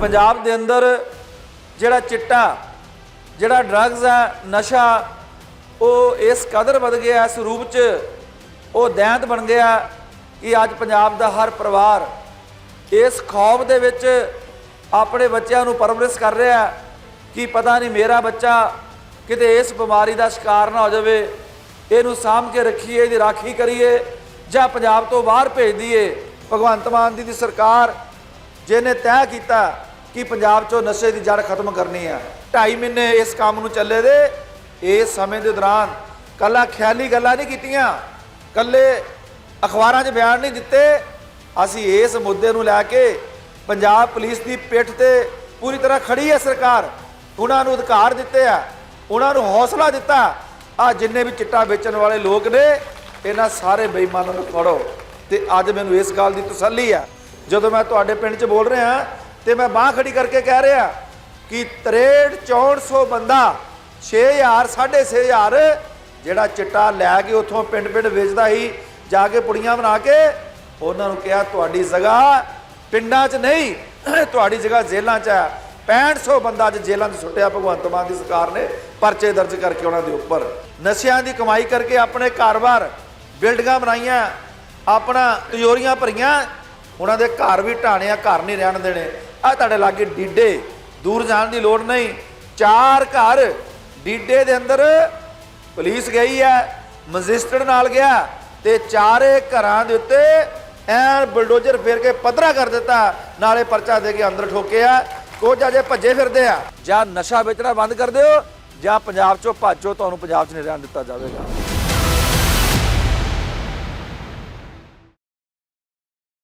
ਪੰਜਾਬ ਦੇ ਅੰਦਰ ਜਿਹੜਾ ਚਿੱਟਾ, ਜਿਹੜਾ ਡਰੱਗਸ ਹੈ ਨਸ਼ਾ, ਉਹ ਇਸ ਕਦਰ ਵੱਧ ਗਿਆ, ਇਸ ਰੂਪ 'ਚ ਉਹ ਦੈਂਤ ਬਣ ਗਿਆ ਕਿ ਅੱਜ ਪੰਜਾਬ ਦਾ ਹਰ ਪਰਿਵਾਰ ਇਸ ਖੌਫ ਦੇ ਵਿੱਚ ਆਪਣੇ ਬੱਚਿਆਂ ਨੂੰ ਪਰਵਰਿਸ਼ ਕਰ ਰਿਹਾ ਕਿ ਪਤਾ ਨਹੀਂ ਮੇਰਾ ਬੱਚਾ ਕਿਤੇ ਇਸ ਬਿਮਾਰੀ ਦਾ ਸ਼ਿਕਾਰ ਨਾ ਹੋ ਜਾਵੇ, ਇਹਨੂੰ ਸਾਂਭ ਕੇ ਰੱਖੀਏ, ਇਹਦੀ ਰਾਖੀ ਕਰੀਏ ਜਾਂ ਪੰਜਾਬ ਤੋਂ ਬਾਹਰ ਭੇਜ ਦਈਏ। ਭਗਵੰਤ ਮਾਨ ਦੀ ਦੀ ਸਰਕਾਰ ਜਿਹਨੇ ਤੈਅ ਕੀਤਾ ਕਿ ਪੰਜਾਬ 'ਚੋਂ ਨਸ਼ੇ ਦੀ ਜੜ ਖਤਮ ਕਰਨੀ ਹੈ। 2.5 ਮਹੀਨੇ ਇਸ ਕੰਮ ਨੂੰ ਚੱਲੇ ਦੇ ਇਸ ਸਮੇਂ ਦੇ ਦੌਰਾਨ ਕੱਲਾ ਖਿਆਲੀ ਗੱਲਾਂ ਨਹੀਂ ਕੀਤੀਆਂ, ਕੱਲੇ ਅਖਬਾਰਾਂ 'ਚ ਬਿਆਨ ਨਹੀਂ ਦਿੱਤੇ। ਅਸੀਂ ਇਸ ਮੁੱਦੇ ਨੂੰ ਲੈ ਕੇ ਪੰਜਾਬ ਪੁਲਿਸ ਦੀ ਪਿੱਠ ਤੇ ਪੂਰੀ ਤਰ੍ਹਾਂ ਖੜੀ ਹੈ ਸਰਕਾਰ। ਉਹਨਾਂ ਨੂੰ ਅਧਿਕਾਰ ਦਿੱਤੇ ਆ, ਉਹਨਾਂ ਨੂੰ ਹੌਸਲਾ ਦਿੱਤਾ। ਆ ਜਿੰਨੇ ਵੀ ਚਿੱਟਾ ਵੇਚਣ ਵਾਲੇ ਲੋਕ ਨੇ, ਇਹਨਾਂ ਸਾਰੇ ਬੇਈਮਾਨਾਂ ਨੂੰ ਫੜੋ। ਤੇ ਅੱਜ ਮੈਨੂੰ ਇਸ ਗੱਲ ਦੀ ਤਸੱਲੀ ਆ। ਜਦੋਂ ਮੈਂ ਤੁਹਾਡੇ ਪਿੰਡ 'ਚ ਬੋਲ ਰਿਹਾ ਤੇ ਮੈਂ ਬਾਹ ਖੜੀ ਕਰਕੇ ਕਹਿ ਰਿਹਾ ਕਿ 63 6400 ਬੰਦਾ 6000 6500 ਜਿਹੜਾ ਚਿੱਟਾ ਲੈ ਕੇ ਉੱਥੋਂ ਪਿੰਡ-ਪਿੰਡ ਵੇਚਦਾ ਸੀ, ਜਾ ਕੇ ਪੁੜੀਆਂ ਬਣਾ ਕੇ ਉਹਨਾਂ ਨੂੰ ਕਿਹਾ, ਤੁਹਾਡੀ ਜਗ੍ਹਾ ਪਿੰਡਾਂ 'ਚ ਨਹੀਂ, ਤੁਹਾਡੀ ਜਗ੍ਹਾ ਜੇਲ੍ਹਾਂ 'ਚ ਹੈ। 6500 ਬੰਦਾ ਅੱਜ ਜੇਲ੍ਹਾਂ 'ਚ ਸੁੱਟਿਆ, ਭਗਵੰਤ ਮਾਨ ਦੀ ਸਰਕਾਰ ਨੇ ਪਰਚੇ ਦਰਜ ਕਰਕੇ ਉਹਨਾਂ ਦੇ ਉੱਪਰ। ਨਸ਼ਿਆਂ ਦੀ ਕਮਾਈ ਕਰਕੇ ਆਪਣੇ ਘਰ-ਬਾਰ ਬਿਲਡਿੰਗਾਂ ਬਣਾਈਆਂ, ਆਪਣਾ ਤਿਜੋਰੀਆਂ ਭਰੀਆਂ, ਉਹਨਾਂ ਦੇ ਘਰ ਵੀ ਢਾਣੇ ਆ ਘਰ ਨਹੀਂ ਰਹਿਣ ਦੇਣੇ। ਆ ਤੁਹਾਡੇ ਲਾਗੇ ਡੀਡੇ, ਦੂਰ ਜਾਣ ਦੀ ਲੋੜ ਨਹੀਂ। ਚਾਰ ਘਰ ਡੀਡੇ ਦੇ ਅੰਦਰ ਪੁਲਿਸ ਗਈ ਹੈ ਮਜਿਸਟਰ ਨਾਲ ਗਿਆ ਤੇ ਚਾਰੇ ਘਰਾਂ ਦੇ ਉੱਤੇ ਐਨ ਬਲਡੋਜ਼ਰ ਫੇਰ ਕੇ ਪੱਧਰਾ ਕਰ ਦਿੱਤਾ। ਨਾਲੇ ਪਰਚਾ ਦੇ ਕੇ ਅੰਦਰ ਠੋਕਿਆ। ਕੁਝ ਅਜੇ ਭੱਜੇ ਫਿਰਦੇ ਆ। ਜਾਂ ਨਸ਼ਾ ਵੇਚਣਾ ਬੰਦ ਕਰ ਦਿਓ ਜਾਂ ਪੰਜਾਬ ਚੋਂ ਭੱਜੋ ਤੁਹਾਨੂੰ ਪੰਜਾਬ 'ਚ ਨਹੀਂ ਰਹਿਣ ਦਿੱਤਾ ਜਾਵੇਗਾ।